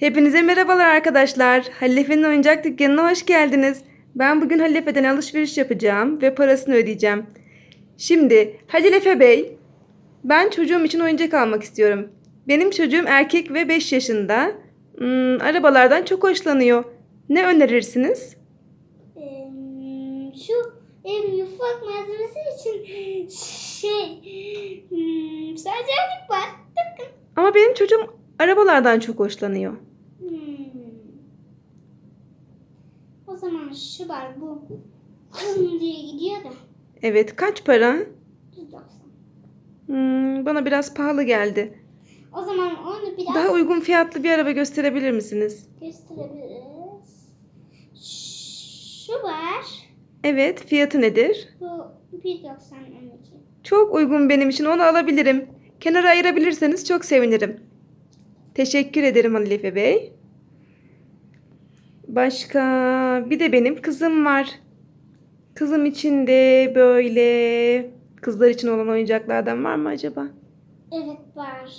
Hepinize merhabalar arkadaşlar. Halil Efe'nin oyuncak dükkanına hoş geldiniz. Ben bugün Halil Efe'den alışveriş yapacağım ve parasını ödeyeceğim. Şimdi Halil Efe Bey, ben çocuğum için oyuncak almak istiyorum. Benim çocuğum erkek ve 5 yaşında. Hmm, arabalardan çok hoşlanıyor. Ne önerirsiniz? Şu ev ufak malzemesi için şey hmm, saçarlık var. Ama benim çocuğum arabalardan çok hoşlanıyor. Hmm. O zaman şu var bu. Hım diye gidiyor da. Evet, kaç para? 190. Hmm, bana biraz pahalı geldi. O zaman onu biraz Daha uygun fiyatlı bir araba gösterebilir misiniz? gösterebiliriz. Şu var. Evet, fiyatı nedir? Bu 1.92. Çok uygun benim için onu alabilirim. Kenara ayırabilirseniz çok sevinirim. Teşekkür ederim Halil Efe Bey. Başka bir de benim kızım var. Kızım için de böyle kızlar için olan oyuncaklardan var mı acaba? Evet var.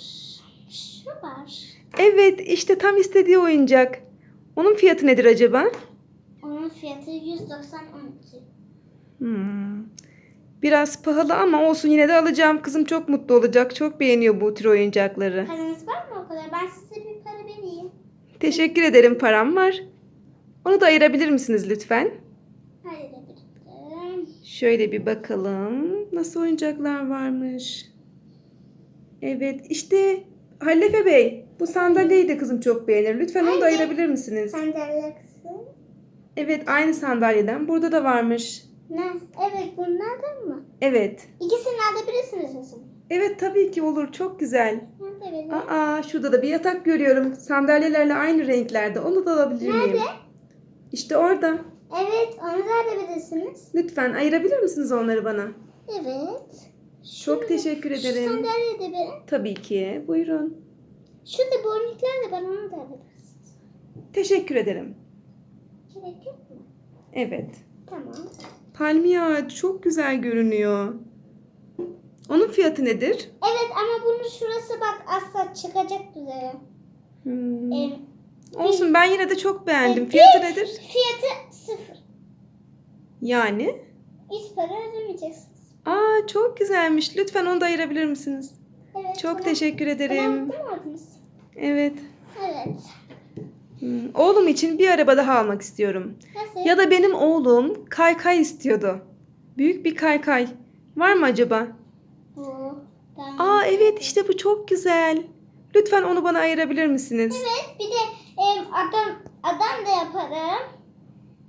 Şu var. Evet işte tam istediği oyuncak. Onun fiyatı nedir acaba? Onun fiyatı 192. Hmm. Biraz pahalı ama olsun yine de alacağım. Kızım çok mutlu olacak. Çok beğeniyor bu tür oyuncakları. Paranız var mı o kadar? Ben size bir para vereyim. Teşekkür ederim param var. Onu da ayırabilir misiniz lütfen? Yapacağım. Şöyle bir bakalım. Nasıl oyuncaklar varmış? Evet işte Halil Efe Bey bu sandalyeyi de kızım çok beğenir. Lütfen onu da ayırabilir misiniz? Sandalye kısım. Evet aynı sandalyeden burada da varmış. Ne? Evet bunlardan mı? Evet. İkisini alabilirsiniz zaman. Evet tabii ki olur çok güzel. Aa şurada da bir yatak görüyorum. Sandalyelerle aynı renklerde. Onu da alabilir miyim? Nerede? İşte orada. Evet onu da alabilirsiniz. Lütfen ayırabilir misiniz onları bana? Evet. Çok teşekkür Şu ederim. sandalye de benim. Tabii ki. Buyurun. Şurada boncuklar da ben onu da alabilirsiniz. Teşekkür ederim. Gerek yok mu? Evet. Tamam. Palmiye ağacı çok güzel görünüyor. Onun fiyatı nedir? Evet ama bunun şurası bak asla çıkacak üzere. Hmm. Em, Olsun ben yine de çok beğendim. e, Fiyatı bir- nedir? Fiyatı sıfır. Yani? Hiç para ödemeyeceksiniz. Aa çok güzelmiş. Lütfen onu da ayırabilir misiniz? Evet. Çok tamam. teşekkür ederim. Tamam? Evet. Evet. Hmm, Oğlum için bir araba daha almak istiyorum. Nasıl? Ya da benim oğlum kaykay istiyordu. Büyük bir kaykay. Var mı acaba? Bu. Aa evet işte bu çok güzel. Lütfen onu bana ayırabilir misiniz? Evet bir de adam adam da yaparım.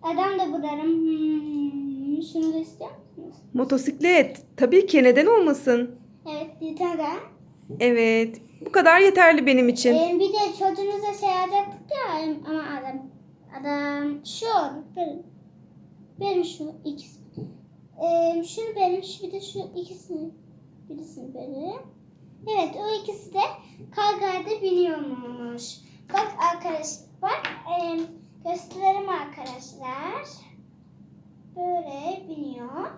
Adam da bularım. Hmm, şunu da istiyor musunuz? Motosiklet. Tabii ki neden olmasın? Evet tane daha. Evet. Bu kadar yeterli benim için. Em, bir de çocuğunuza şey alacaktık ya ama adam adam şu benim, benim şu ikisi. Em, şunu benim şu bir de şu ikisini birisini benim. Evet o ikisi de kargada biniyormuş. Arkadaş bak em, gösterelim arkadaşlar. Böyle biniyor.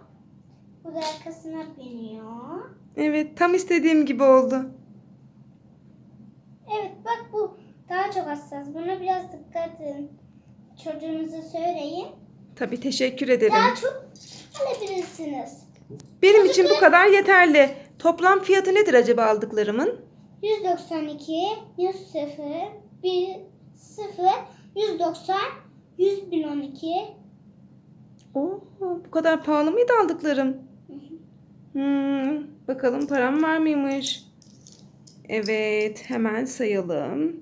Bu da arkasına biniyor. Evet tam istediğim gibi oldu. Evet bak bu daha çok hassas. Buna biraz dikkat edin. Çocuğunuza söyleyin. Tabii teşekkür ederim. Daha çok alabilirsiniz. Benim için bu kadar yeterli. Toplam fiyatı nedir acaba aldıklarımın? 192, 100, 1, 0, 190, 100 bin 12. Oo, bu kadar pahalı mıydı aldıklarım? Hmm, bakalım param var mıymış? Evet, hemen sayalım.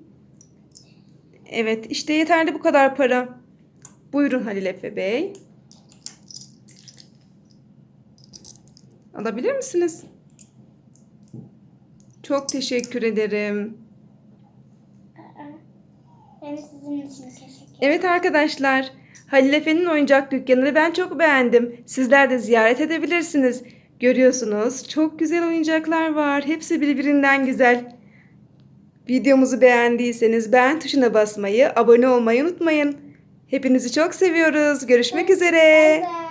Evet, işte yeterli bu kadar para. Buyurun Halil Efe Bey. Alabilir misiniz? Çok teşekkür ederim. Ben sizin için teşekkür ederim. Evet arkadaşlar, Halil Efe'nin oyuncak dükkanını ben çok beğendim. Sizler de ziyaret edebilirsiniz. Görüyorsunuz çok güzel oyuncaklar var. Hepsi birbirinden güzel. Videomuzu beğendiyseniz beğen tuşuna basmayı, abone olmayı unutmayın. Hepinizi çok seviyoruz. Görüşmek üzere. Bye bye.